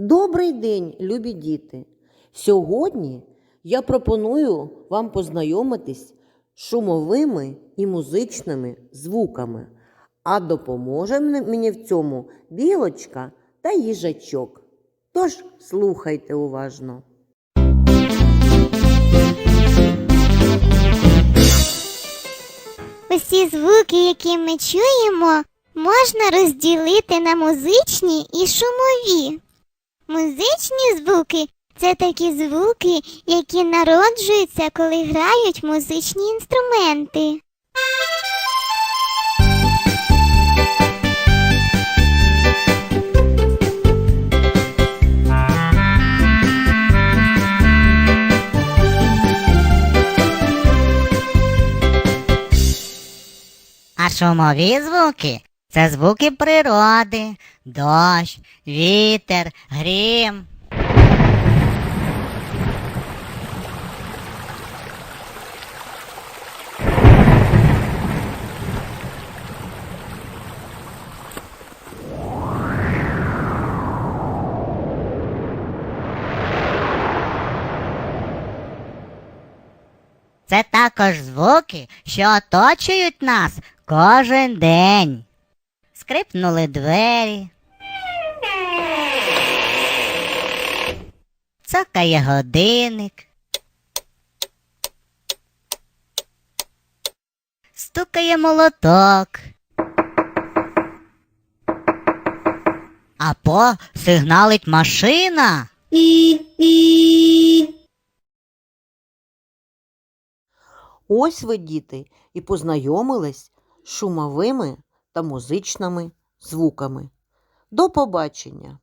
Добрий день, любі діти! Сьогодні я пропоную вам познайомитись з шумовими і музичними звуками, а допоможе мені в цьому білочка та їжачок. Тож слухайте уважно. Усі звуки, які ми чуємо, можна розділити на музичні і шумові. Музичні звуки це такі звуки, які народжуються, коли грають музичні інструменти. А шумові звуки це звуки природи, дощ, вітер, грім. Це також звуки, що оточують нас кожен день. Скрипнули двері. Цокає годинник. Стукає молоток. А по сигналить машина. Ось ви, діти, і познайомились з шумовими та музичними звуками. До побачення!